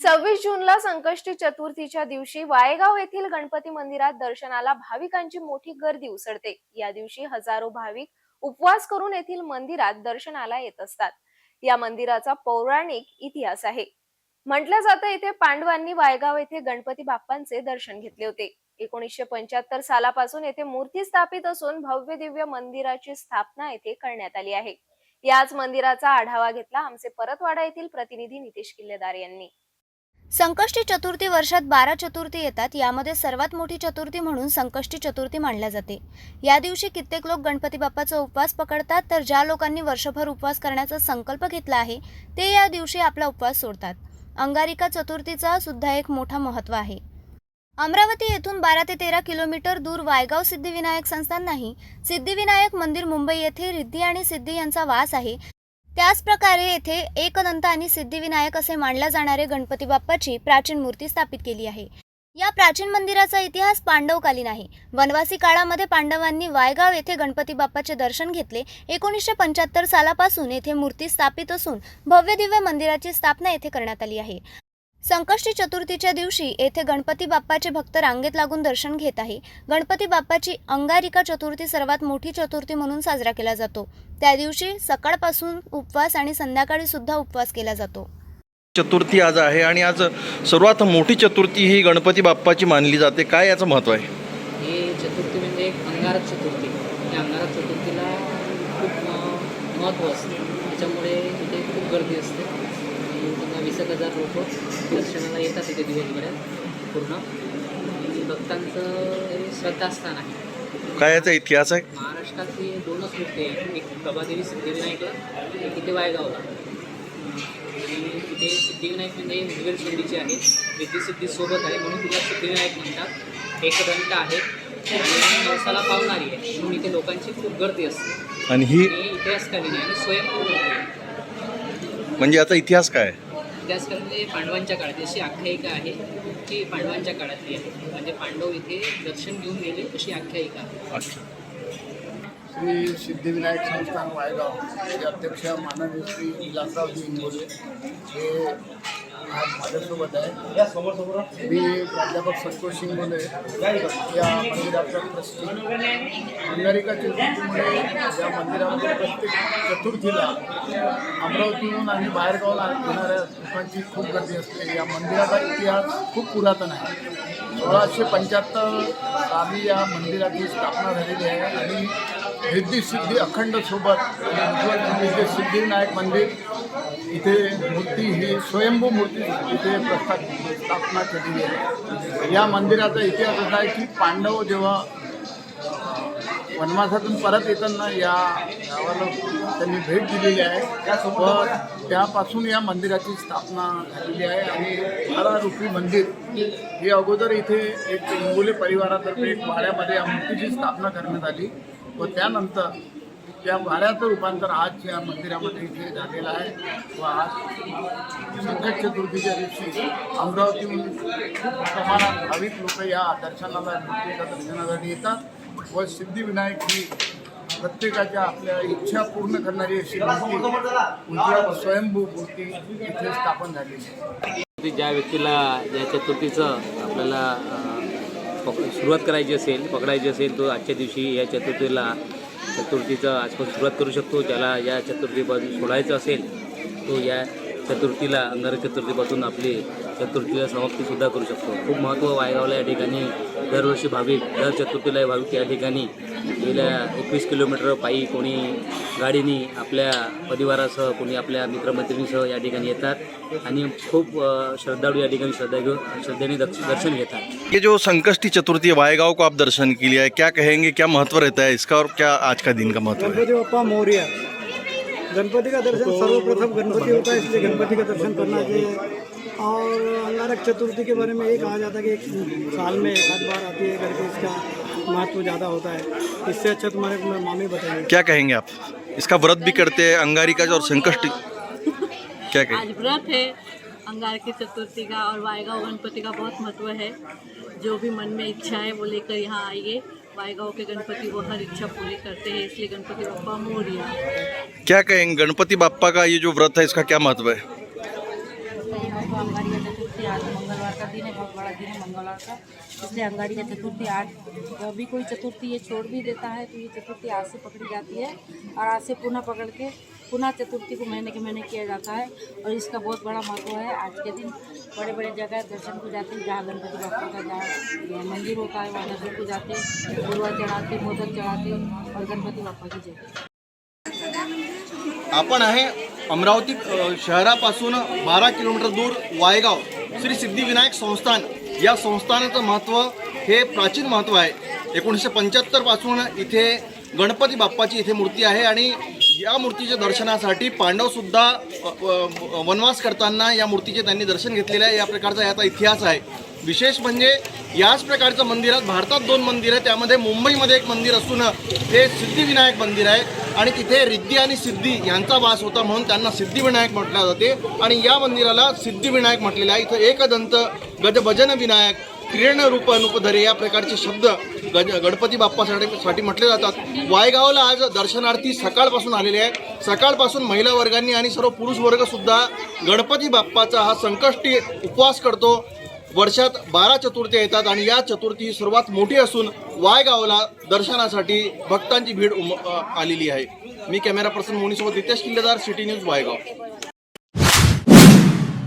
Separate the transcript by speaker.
Speaker 1: सव्वीस जूनला संकष्टी चतुर्थीच्या दिवशी वायगाव येथील गणपती मंदिरात दर्शनाला भाविकांची मोठी गर्दी उसळते. या दिवशी हजारो भाविक उपवास करून येथील मंदिरात दर्शनाला येत असतात. या मंदिराचा पौराणिक इतिहास आहे. म्हटलं जातं येथे पांडवांनी वायगाव येथे गणपती बाप्पांचे दर्शन घेतले होते. एकोणीसशे पंच्याहत्तर सालापासून येथे मूर्ती स्थापित असून भव्य दिव्य मंदिराची स्थापना येथे करण्यात आली आहे. याच मंदिराचा आढावा घेतला आमचे परतवाडा येथील प्रतिनिधी नितेश किल्लेदार यांनी.
Speaker 2: संकष्टी चतुर्थी वर्षात बारा चतुर्थी येतात. यामध्ये सर्वात मोठी चतुर्थी म्हणून संकष्टी चतुर्थी मानल्या जाते. या दिवशी कित्येक लोक गणपती बाप्पाचा उपवास पकडतात. तर ज्या लोकांनी वर्षभर उपवास करण्याचा संकल्प घेतला आहे ते या दिवशी आपला उपवास सोडतात. अंगारिका चतुर्थीचा सुद्धा एक मोठा महत्त्व आहे. अमरावती येथून बारा ते तेरा किलोमीटर दूर वायगाव सिद्धिविनायक संस्थान नाही. सिद्धिविनायक मंदिर मुंबई येथे रिद्धी आणि सिद्धी यांचा वास आहे. त्याच प्रकारे येथे एकदंत आणि सिद्धिविनायक असे मानल्या जाणारे गणपती बाप्पाची प्राचीन मूर्ती स्थापित केली आहे. या प्राचीन मंदिराचा इतिहास पांडवकालीन आहे. वनवासी काळामध्ये पांडवांनी वायगाव येथे गणपती बाप्पाचे दर्शन घेतले. एकोणीसशे पंच्याहत्तर सालापासून येथे मूर्ती स्थापित असून भव्य दिव्य मंदिराची स्थापना येथे करण्यात आली आहे. संकष्टी चतुर्थीच्या दिवशी येथे गणपती बाप्पाचे भक्त रांगेत लागून दर्शन घेत आहे. गणपती बाप्पाची अंगारिका चतुर्थी सर्वात मोठी चतुर्थी म्हणून साजरा केला जातो. त्या दिवशी सकाळपासून उपवास आणि संध्याकाळी सुद्धा उपवास केला जातो.
Speaker 3: चतुर्थी आज आहे आणि आज सर्वात मोठी चतुर्थी ही गणपती बाप्पाची मानली जाते. काय याचं महत्त्व आहे?
Speaker 4: ही चतुर्थी म्हणजे एक अंगारक चतुर्थी. या अंगारक चतुर्थीला खूप महत्त्व असते. त्याच्यामुळे इथे खूप गर्दी असते. वीस एक हजार लोक दर्शनाला येतात इथे दिवसभरात पूर्ण. आणि भक्तांचं हे श्रद्धास्थान आहे.
Speaker 3: काय याचा इतिहास आहे?
Speaker 4: महाराष्ट्रात ही दोनच मूर्ती आहेत. एक प्रभादेवी सिद्धिविनायकला एक इथे वायगावला. आणि इथे सिद्धिविनायक म्हणजे मुघल शैलीचे आहेत रिद्धी सिद्धी सोबत आहे म्हणून तिला सिद्धिविनायक म्हणतात. एक दंत आहे. आणि नवसाला पावणारी आहे. म्हणून इथे लोकांची खूप गर्दी असते.
Speaker 3: आणि ही
Speaker 4: आणि इतिहासकालीन आहे? आणि आहे.
Speaker 3: म्हणजे याचा इतिहास काय आहे
Speaker 4: इतिहासकाल म्हणजे पांडवांच्या काळात अशी आख्यायिका आहे की पांडवांच्या काळातली आहे. म्हणजे पांडव इथे दर्शन घेऊन गेले अशी आख्यायिका
Speaker 5: श्री सिद्धिविनायक संस्थान वायगाव. याचे अध्यक्ष माननीय श्री विलासरावजी इंगोले. हे आज माझ्यासोबत आहे. मी प्राध्यापक संतोष इंगोले या मंदिराचा ट्रस्टी. अंगारिका चतुर्थीमुळे या मंदिरामध्ये प्रत्येक चतुर्थीला अमरावतीहून आणि बाहेरगावला येणाऱ्या लोकांची खूप गर्दी असते. या मंदिराचा इतिहास खूप पुरातन आहे. सोळाशे पंच्याहत्तर साली या मंदिराची स्थापना झालेली आहे आणि रिद्धी सिद्धी अखंड सोबत आणि सिद्धिविनायक मंदिर. इथे मूर्ती ही स्वयंभू मूर्ती इथे प्रस्थापित स्थापना केलेली आहे. या मंदिराचा इतिहास असा आहे की पांडव जेव्हा वनवासातून परत येताना या गावाला त्यांनी भेट दिलेली आहे. व त्यापासून या मंदिराची स्थापना झालेली आहे. आणि बारा रुपी मंदिर हे अगोदर इथे एक इंगोले परिवारातर्फे एक वाड्यामध्ये या मूर्तीची स्थापना करण्यात आली. व त्यानंतर त्या वाड्याचं रूपांतर आज या मंदिरामध्ये इथे झालेलं आहे. व आज संकट चतुर्थीच्या दिवशी अमरावतीहून खूप प्रमाणात भाविक लोक या दर्शनाला मूर्तीच्या दर्शनासाठी येतात. व सिद्धिविनायक ही प्रत्येकाच्या आपल्या इच्छा पूर्ण करणारी अशी मूर्ती स्वयंभू मूर्ती इथे स्थापन झालेली आहे.
Speaker 6: ज्या व्यक्तीला ज्या चतुर्थीचं आपल्याला पक सुरुवात करायची असेल पकडायची असेल तो आजच्या दिवशी या चतुर्थीला चतुर्थीचं आजपासून सुरुवात करू शकतो. ज्याला या चतुर्थीपासून सोडायचं असेल तो या चतुर्थीला अंगार चतुर्थीपासून आपली चतुर्थीला समाप्तीसुद्धा करू शकतो. खूप महत्त्व वायगावला या ठिकाणी. दरवर्षी भाविक दर चतुर्थीला भाविक या ठिकाणी. गेल्या एकवीस किलोमीटर पायी कोणी गाडीनी आपल्या परिवारासह कोणी आपल्या मित्रमैत्रिणीसह या ठिकाणी येतात. आणि खूप श्रद्धाळू या ठिकाणी श्रद्धा घेऊन श्रद्धेने दर्श- दर्शन घेतात.
Speaker 3: ये जो संकष्टी चतुर्थी है वायगांव को आप दर्शन के लिए क्या कहेंगे क्या महत्त्व रहता है इसका और क्या आज का दिन का महत्त्व है?
Speaker 7: गणपति बप्पा मौर्य। गणपति का दर्शन सर्वप्रथम गणपति होता है इसलिए गणपति का दर्शन करना चाहिए। और अंगारक चतुर्थी के बारे में ये कहा जाता है कि एक साल में एक आध बार आती है करके इसका महत्व ज़्यादा होता है। इससे अच्छा तुम्हारे मामी बताएँगे
Speaker 3: क्या कहेंगे आप? इसका व्रत भी करते हैं अंगारिका और संकष्टी। क्या कहेंगे
Speaker 8: आज व्रत है। अंगार की चतुर्थी का और वायगांव गणपति का बहुत महत्व है। जो भी मन में इच्छा है वो लेकर यहाँ आइए। वायगांव के गणपति वो हर इच्छा पूरी करते हैं इसलिए गणपति बप्पा मोरिया।
Speaker 3: क्या कहेंगे? गणपति बापा का ये जो व्रत है इसका क्या महत्व है
Speaker 2: अंगारिका
Speaker 9: चतुर्थी आज मंगलवार का दिन है, बहुत बड़ा दिन है मंगलवार का। इसलिए अंगाड़ी का चतुर्थी आज, जब भी कोई चतुर्थी ये छोड़ भी देता है तो ये चतुर्थी आज से पकड़ी जाती है और आज से पुनः पकड़ के, पुनः चतुर्थी को महीने के महीने किया जाता है और इसका बहुत बड़ा महत्व है। आज के दिन बड़े बड़े जगह दर्शन को जाते हैं, जहाँ गणपति बापा का जहाँ मंदिर होता है वहाँ दर्शन को जाते हैं गुरुआ चढ़ाते मोदक चढ़ाते और गणपति बापा की जय।
Speaker 3: आपण अमरावती शहरापासून बारा किलोमीटर दूर वायगाव श्री सिद्धिविनायक संस्थान. या संस्थानाचं महत्त्व हे प्राचीन महत्त्व आहे. एकोणीसशे पंच्याहत्तरपासून इथे गणपती बाप्पाची इथे मूर्ती आहे आणि या मूर्तीच्या दर्शनासाठी पांडवसुद्धा वनवास करताना या मूर्तीचे त्यांनी दर्शन घेतलेले आहे. या प्रकारचा याचा इतिहास आहे. विशेष म्हणजे याच प्रकारचं मंदिरात भारतात दोन मंदिर आहे त्यामध्ये मुंबईमध्ये एक मंदिर असून हे सिद्धिविनायक मंदिर आहे. आणि तिथे रिद्धी आणि सिद्धी यांचा वास होता म्हणून त्यांना सिद्धिविनायक म्हटले जाते. आणि या मंदिराला सिद्धिविनायक म्हटलेलं आहे. इथं एकदंत गजभजन विनायक किरण रूप अनुपधरे या प्रकारचे शब्द गज गणपती बाप्पासाठी साठी म्हटले जातात. वायगावला आज दर्शनार्थी सकाळपासून आलेले आहे सकाळपासून महिला वर्गांनी आणि सर्व पुरुष वर्गसुद्धा गणपती बाप्पाचा हा संकष्टी उपवास करतो. वर्षात बारा चतुर्थी येतात आणि या चतुर्थी ही सर्वात मोठी असून वायगावला दर्शनासाठी भक्तांची भीड उम आलेली आहे. मी कॅमेरा पर्सन मोनीसोबत नितेश किल्लेदार सिटी न्यूज वायगाव.